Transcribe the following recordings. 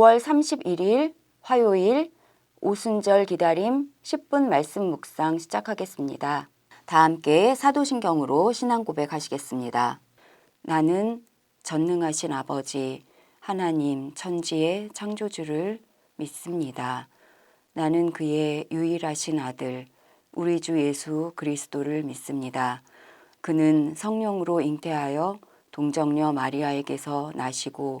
5월 31일 화요일 오순절 기다림 10분 말씀 묵상 시작하겠습니다. 다 함께 사도신경으로 신앙 고백하시겠습니다. 나는 전능하신 아버지 하나님 천지의 창조주를 믿습니다. 나는 그의 유일하신 아들 우리 주 예수 그리스도를 믿습니다. 그는 성령으로 잉태하여 동정녀 마리아에게서 나시고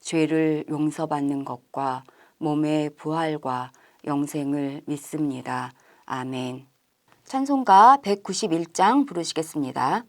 죄를 용서받는 것과 몸의 부활과 영생을 믿습니다. 아멘. 찬송가 191장 부르시겠습니다.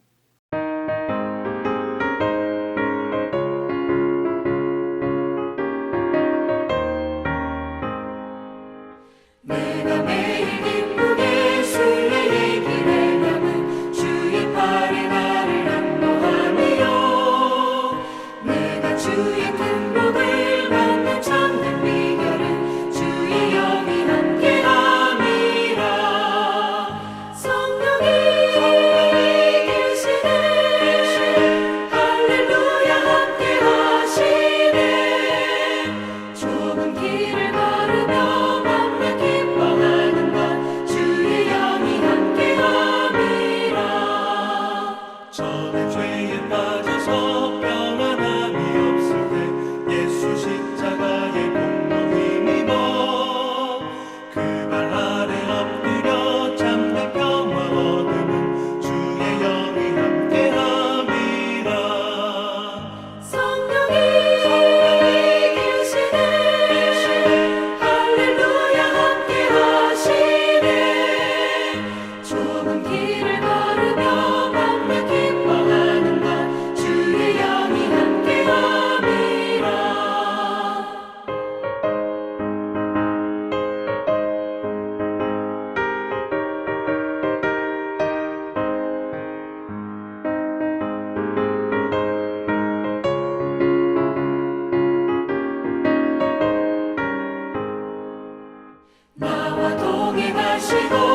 동행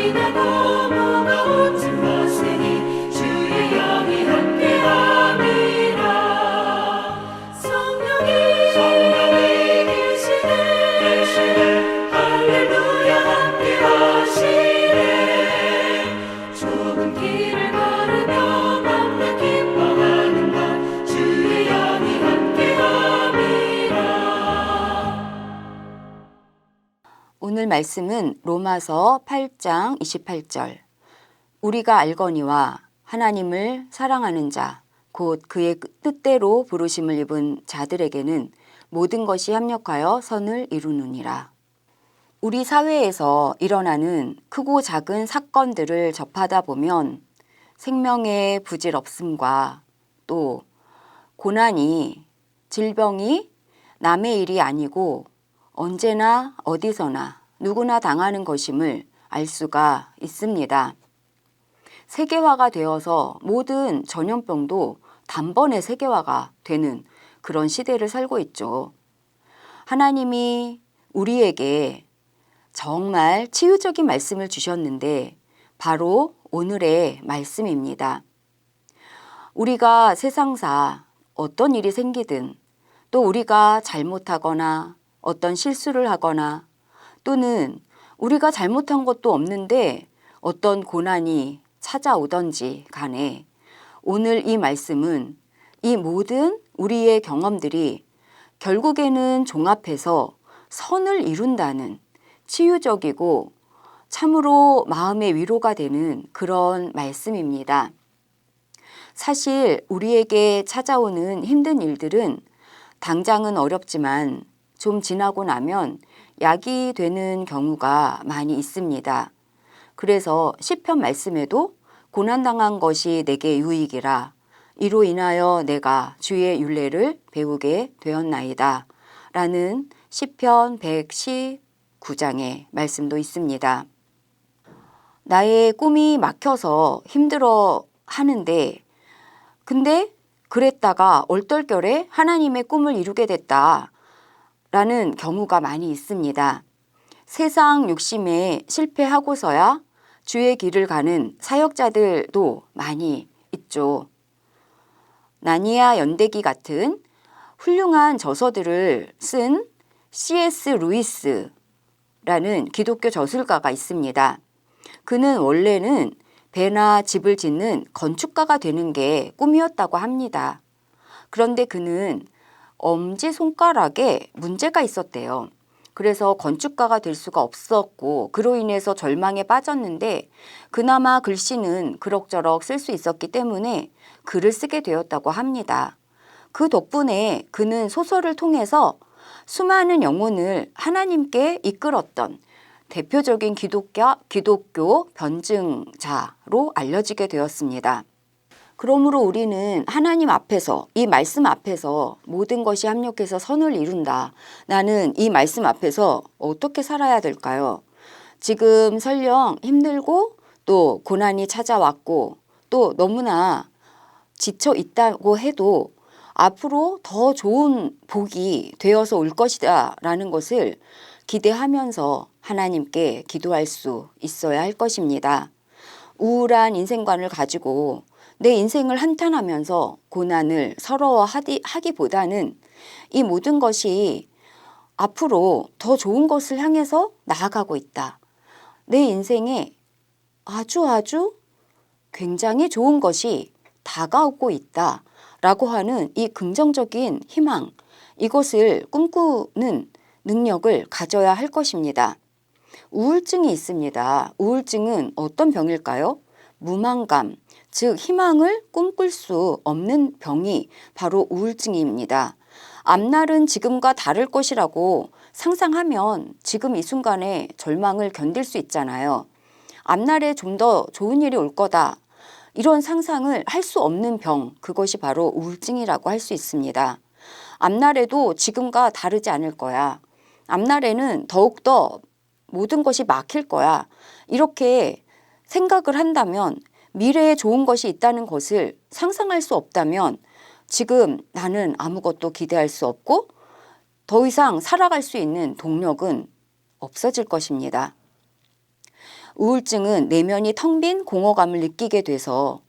Divino. 오늘 말씀은 로마서 8장 28절. 우리가 알거니와 하나님을 사랑하는 자, 곧 그의 뜻대로 부르심을 입은 자들에게는 모든 것이 합력하여 선을 이루느니라. 우리 사회에서 일어나는 크고 작은 사건들을 접하다 보면 생명의 부질없음과 또 고난이 질병이 남의 일이 아니고 언제나 어디서나 누구나 당하는 것임을 알 수가 있습니다. 세계화가 되어서 모든 전염병도 단번에 세계화가 되는 그런 시대를 살고 있죠. 하나님이 우리에게 정말 치유적인 말씀을 주셨는데 바로 오늘의 말씀입니다. 우리가 세상사 어떤 일이 생기든 또 우리가 잘못하거나 어떤 실수를 하거나 또는 우리가 잘못한 것도 없는데 어떤 고난이 찾아오던지 간에 오늘 이 말씀은 이 모든 우리의 경험들이 결국에는 종합해서 선을 이룬다는 치유적이고 참으로 마음의 위로가 되는 그런 말씀입니다. 사실 우리에게 찾아오는 힘든 일들은 당장은 어렵지만 좀 지나고 나면 약이 되는 경우가 많이 있습니다. 그래서 시편 말씀에도 고난당한 것이 내게 유익이라 이로 인하여 내가 주의 윤례를 배우게 되었나이다. 라는 시편 119장의 말씀도 있습니다. 나의 꿈이 막혀서 힘들어 하는데 근데 그랬다가 얼떨결에 하나님의 꿈을 이루게 됐다. 라는 경우가 많이 있습니다. 세상 욕심에 실패하고서야 주의 길을 가는 사역자들도 많이 있죠. 나니아 연대기 같은 훌륭한 저서들을 쓴 C.S. 루이스라는 기독교 저술가가 있습니다. 그는 원래는 배나 집을 짓는 건축가가 되는 게 꿈이었다고 합니다. 그런데 그는 엄지 손가락에 문제가 있었대요. 그래서 건축가가 될 수가 없었고 그로 인해서 절망에 빠졌는데 그나마 글씨는 그럭저럭 쓸 수 있었기 때문에 글을 쓰게 되었다고 합니다. 그 덕분에 그는 소설을 통해서 수많은 영혼을 하나님께 이끌었던 대표적인 기독교, 기독교 변증자로 알려지게 되었습니다. 그러므로 우리는 하나님 앞에서 이 말씀 앞에서 모든 것이 합력해서 선을 이룬다. 나는 이 말씀 앞에서 어떻게 살아야 될까요? 지금 설령 힘들고 또 고난이 찾아왔고 또 너무나 지쳐 있다고 해도 앞으로 더 좋은 복이 되어서 올 것이다 라는 것을 기대하면서 하나님께 기도할 수 있어야 할 것입니다. 우울한 인생관을 가지고 내 인생을 한탄하면서 고난을 서러워하기보다는 이 모든 것이 앞으로 더 좋은 것을 향해서 나아가고 있다. 내 인생에 아주 아주 굉장히 좋은 것이 다가오고 있다. 라고 하는 이 긍정적인 희망, 이것을 꿈꾸는 능력을 가져야 할 것입니다. 우울증이 있습니다. 우울증은 어떤 병일까요? 무망감, 즉 희망을 꿈꿀 수 없는 병이 바로 우울증입니다. 앞날은 지금과 다를 것이라고 상상하면 지금 이 순간에 절망을 견딜 수 있잖아요. 앞날에 좀 더 좋은 일이 올 거다. 이런 상상을 할 수 없는 병, 그것이 바로 우울증이라고 할 수 있습니다. 앞날에도 지금과 다르지 않을 거야. 앞날에는 더욱더 모든 것이 막힐 거야. 이렇게 생각을 한다면 미래에 좋은 것이 있다는 것을 상상할 수 없다면 지금 나는 아무것도 기대할 수 없고 더 이상 살아갈 수 있는 동력은 없어질 것입니다. 우울증은 내면이 텅 빈 공허감을 느끼게 돼서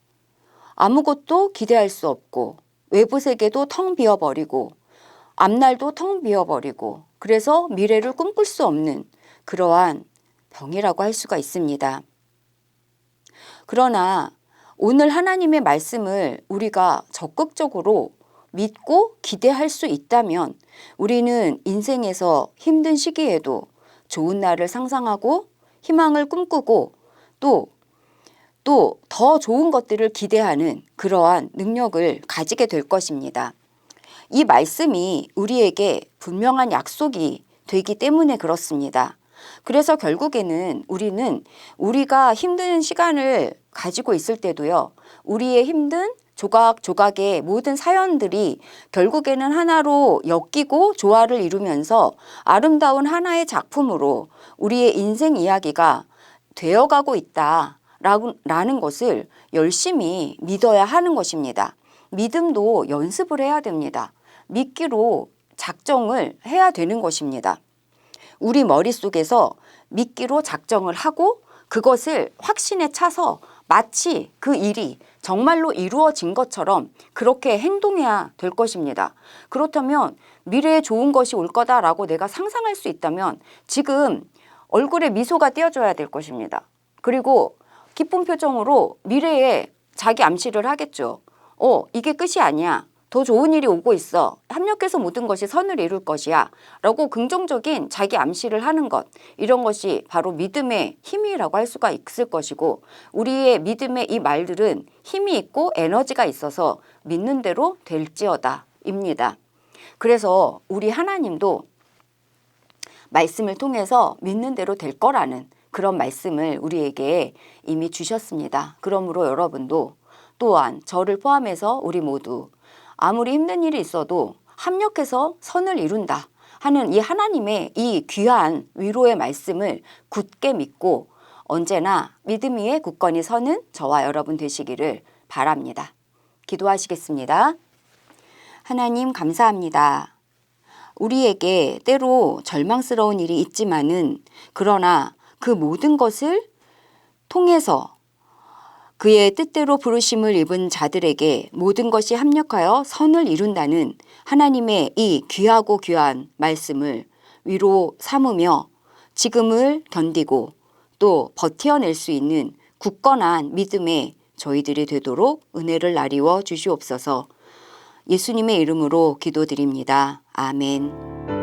아무것도 기대할 수 없고 외부 세계도 텅 비어버리고 앞날도 텅 비어버리고 그래서 미래를 꿈꿀 수 없는 그러한 병이라고 할 수가 있습니다. 그러나 오늘 하나님의 말씀을 우리가 적극적으로 믿고 기대할 수 있다면 우리는 인생에서 힘든 시기에도 좋은 날을 상상하고 희망을 꿈꾸고 또 또 더 좋은 것들을 기대하는 그러한 능력을 가지게 될 것입니다. 이 말씀이 우리에게 분명한 약속이 되기 때문에 그렇습니다. 그래서 결국에는 우리는 우리가 힘든 시간을 가지고 있을 때도요, 우리의 힘든 조각 조각의 모든 사연들이 결국에는 하나로 엮이고 조화를 이루면서 아름다운 하나의 작품으로 우리의 인생 이야기가 되어가고 있다 라는 것을 열심히 믿어야 하는 것입니다. 믿음도 연습을 해야 됩니다. 믿기로 작정을 해야 되는 것입니다. 우리 머릿속에서 믿기로 작정을 하고 그것을 확신에 차서 마치 그 일이 정말로 이루어진 것처럼 그렇게 행동해야 될 것입니다. 그렇다면 미래에 좋은 것이 올 거다라고 내가 상상할 수 있다면 지금 얼굴에 미소가 띄어줘야 될 것입니다. 그리고 기쁜 표정으로 미래에 자기 암시를 하겠죠. 어, 이게 끝이 아니야. 더 좋은 일이 오고 있어. 합력해서 모든 것이 선을 이룰 것이야. 라고 긍정적인 자기 암시를 하는 것. 이런 것이 바로 믿음의 힘이라고 할 수가 있을 것이고, 우리의 믿음의 이 말들은 힘이 있고 에너지가 있어서 믿는 대로 될지어다. 입니다. 그래서 우리 하나님도 말씀을 통해서 믿는 대로 될 거라는 그런 말씀을 우리에게 이미 주셨습니다. 그러므로 여러분도 또한 저를 포함해서 우리 모두 아무리 힘든 일이 있어도 합력해서 선을 이룬다 하는 이 하나님의 이 귀한 위로의 말씀을 굳게 믿고 언제나 믿음 위에 굳건히 서는 저와 여러분 되시기를 바랍니다. 기도하시겠습니다. 하나님 감사합니다. 우리에게 때로 절망스러운 일이 있지만은 그러나 그 모든 것을 통해서 그의 뜻대로 부르심을 입은 자들에게 모든 것이 합력하여 선을 이룬다는 하나님의 이 귀하고 귀한 말씀을 위로 삼으며 지금을 견디고 또 버텨낼 수 있는 굳건한 믿음의 저희들이 되도록 은혜를 나리워 주시옵소서 예수님의 이름으로 기도드립니다. 아멘.